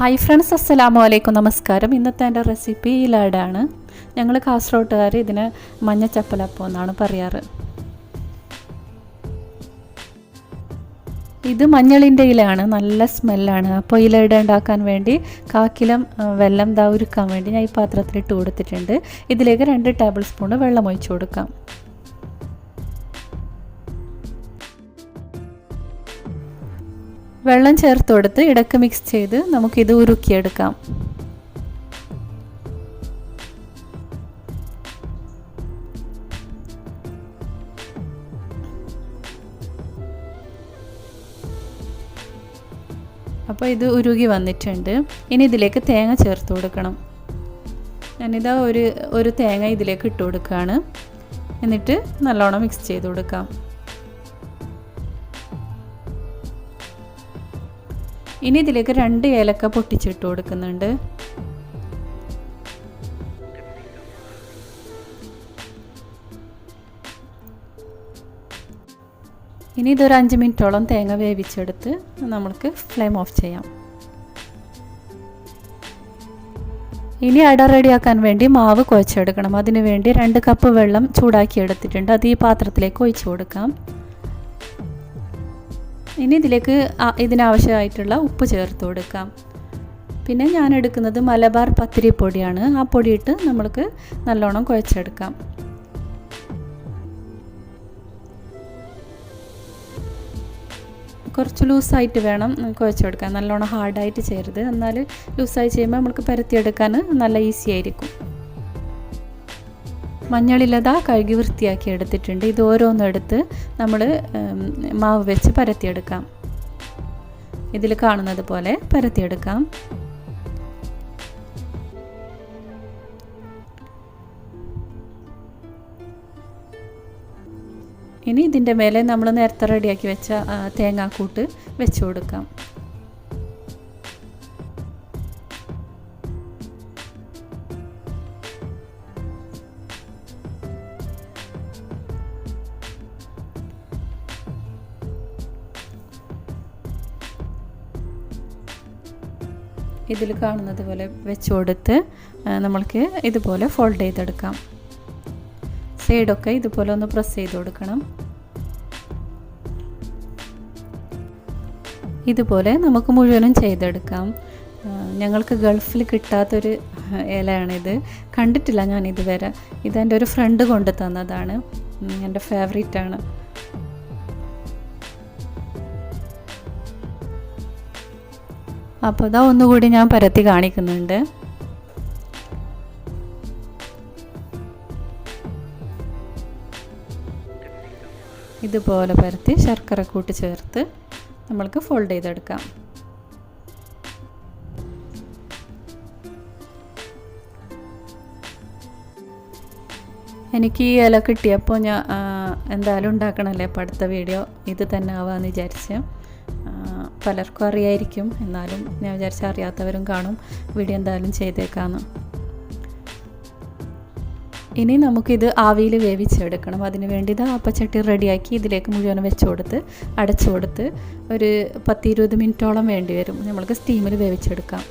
Hi friends അസ്സലാമു അലൈക്കും നമസ്കാരം. ഇന്നത്തെ എന്റെ റെസിപ്പി ലാഡാണ് ഞങ്ങൾ കാസർഗോട്ടുകാർ ഇതിന് മഞ്ഞ ചപ്പലപ്പം എന്നാണ് പറയാറ്. ഇത് മഞ്ഞളിന്റെ ഇലയാണ് നല്ല സ്മെല്ലാണ്. അപ്പോൾ ഇലയുടെ ഉണ്ടാക്കാൻ വേണ്ടി കാക്കിലം വെള്ളം ദാ ഉരുക്കാൻ വേണ്ടി ഞാൻ ഈ പാത്രത്തിലിട്ട് കൊടുത്തിട്ടുണ്ട്. ഇതിലേക്ക് രണ്ട് ടേബിൾ സ്പൂൺ വെള്ളം ഒഴിച്ചു കൊടുക്കാം. വെള്ളം ചേർത്ത് ഇടയ്ക്ക് മിക്സ് ചെയ്ത് നമുക്കിത് ഉരുക്കിയെടുക്കാം. അപ്പോൾ ഇത് ഉരുകി വന്നിട്ടുണ്ട്. ഇനി ഇതിലേക്ക് തേങ്ങ ചേർത്ത് കൊടുക്കണം. ഞാനിതാ ഒരു ഒരു തേങ്ങ ഇതിലേക്ക് ഇട്ട് കൊടുക്കുകയാണ് എന്നിട്ട് നല്ലോണം മിക്സ് ചെയ്ത് കൊടുക്കാം. ഇനി ഇതിലേക്ക് രണ്ട് ഏലക്ക പൊട്ടിച്ചിട്ട് കൊടുക്കുന്നുണ്ട്. ഇനി ഇതൊരു അഞ്ച് മിനിറ്റോളം തേങ്ങ വേവിച്ചെടുത്ത് നമ്മൾക്ക് ഫ്ലെയിം ഓഫ് ചെയ്യാം. ഇനി അട റെഡിയാക്കാൻ വേണ്ടി മാവ് കുഴച്ചെടുക്കണം. അതിനുവേണ്ടി രണ്ട് കപ്പ് വെള്ളം ചൂടാക്കി എടുത്തിട്ടുണ്ട്. അത് ഈ പാത്രത്തിലേക്ക് ഒഴിച്ചു കൊടുക്കാം. ഇനി ഇതിലേക്ക് ഇതിനാവശ്യമായിട്ടുള്ള ഉപ്പ് ചേർത്ത് കൊടുക്കാം. പിന്നെ ഞാൻ എടുക്കുന്നത് മലബാർ പത്തിരി പൊടിയാണ് ആ പൊടിയിട്ട് നമ്മൾക്ക് നല്ലോണം കുഴച്ചെടുക്കാം. കുറച്ച് ലൂസായിട്ട് വേണം കുഴച്ചെടുക്കാൻ. നല്ലോണം ഹാർഡായിട്ട് ചെയ്യരുത്. എന്നാൽ ലൂസായി ചെയ്യുമ്പോൾ നമുക്ക് പരത്തിയെടുക്കാൻ നല്ല ഈസി ആയിരിക്കും. മഞ്ഞളിലതാ കഴുകി വൃത്തിയാക്കി എടുത്തിട്ടുണ്ട്. ഇത് ഓരോന്നും എടുത്ത് നമ്മൾ മാവ് വെച്ച് പരത്തിയെടുക്കാം. ഇതിൽ കാണുന്നത് പോലെ പരത്തിയെടുക്കാം. ഇനി ഇതിന്റെ മേലെ നമ്മൾ നേരത്തെ റെഡിയാക്കി വെച്ച തേങ്ങാക്കൂട്ട് വെച്ച് കൊടുക്കാം. ഇതിൽ കാണുന്നത് പോലെ വെച്ച് കൊടുത്ത് നമ്മൾക്ക് ഇതുപോലെ ഫോൾഡ് ചെയ്തെടുക്കാം. സൈഡൊക്കെ ഇതുപോലെ ഒന്ന് പ്രസ് ചെയ്ത് കൊടുക്കണം. ഇതുപോലെ നമുക്ക് മുഴുവനും ചെയ്തെടുക്കാം. ഞങ്ങൾക്ക് ഗൾഫിൽ കിട്ടാത്തൊരു ഇലയാണിത്. കണ്ടിട്ടില്ല ഞാൻ ഇതുവരെ ഇതെന്റെ ഒരു ഫ്രണ്ട് കൊണ്ട് തന്നതാണ്. എന്റെ എന്റെ ഫേവറേറ്റാണ് അപ്പോൾ അതാ ഒന്നുകൂടി ഞാൻ പരത്തി കാണിക്കുന്നുണ്ട്. ഇതുപോലെ പരത്തി ശർക്കര കൂട്ടി ചേർത്ത് നമ്മൾക്ക് ഫോൾഡ് ചെയ്തെടുക്കാം. എനിക്ക് ഈ ഇല കിട്ടിയപ്പോൾ ഞാൻ എന്തായാലും ഉണ്ടാക്കണമല്ലേ? അപ്പോൾ അടുത്ത വീഡിയോ ഇത് തന്നെ ആവാമെന്ന് വിചാരിച്ച്. പലർക്കും അറിയായിരിക്കും. എന്നാലും ഞാൻ വിചാരിച്ച അറിയാത്തവരും കാണും. വീഡിയോ എന്തായാലും ചെയ്തേക്കാമെന്ന് ഇനി നമുക്കിത് ആവിയിൽ വേവിച്ചെടുക്കണം. അതിന് വേണ്ടി ഇത് അപ്പച്ചട്ടി റെഡിയാക്കി ഇതിലേക്ക് മുഴുവൻ വെച്ച് കൊടുത്ത് അടച്ചു കൊടുത്ത് ഒരു പത്ത് ഇരുപത് മിനിറ്റോളം വേണ്ടി വരും. നമ്മൾക്ക് സ്റ്റീമിൽ വേവിച്ചെടുക്കാം.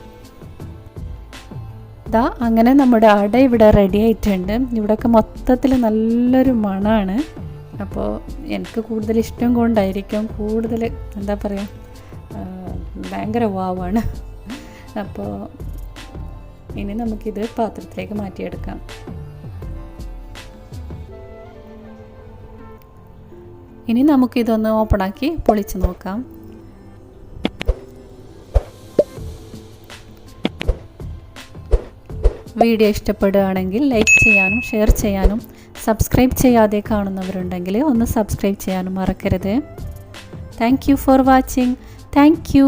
ഇതാ അങ്ങനെ നമ്മുടെ അട ഇവിടെ റെഡി ആയിട്ടുണ്ട്. ഇവിടെയൊക്കെ മൊത്തത്തിൽ നല്ലൊരു മണമാണ് അപ്പോൾ എനിക്ക് കൂടുതൽ ഇഷ്ടം കൊണ്ടായിരിക്കും. കൂടുതൽ എന്താ പറയുക? ഭയങ്കര വാവാണ്. അപ്പോൾ ഇനി നമുക്കിത് പാത്രത്തിലേക്ക് മാറ്റിയെടുക്കാം. ഇനി നമുക്കിതൊന്ന് ഓപ്പണാക്കി പൊളിച്ച് നോക്കാം. വീഡിയോ ഇഷ്ടപ്പെടുകയാണെങ്കിൽ ലൈക്ക് ചെയ്യാനും ഷെയർ ചെയ്യാനും സബ്സ്ക്രൈബ് ചെയ്യാതെ കാണുന്നവരുണ്ടെങ്കിൽ ഒന്ന് സബ്സ്ക്രൈബ് ചെയ്യാനും മറക്കരുത്. Thank for watching. Thank you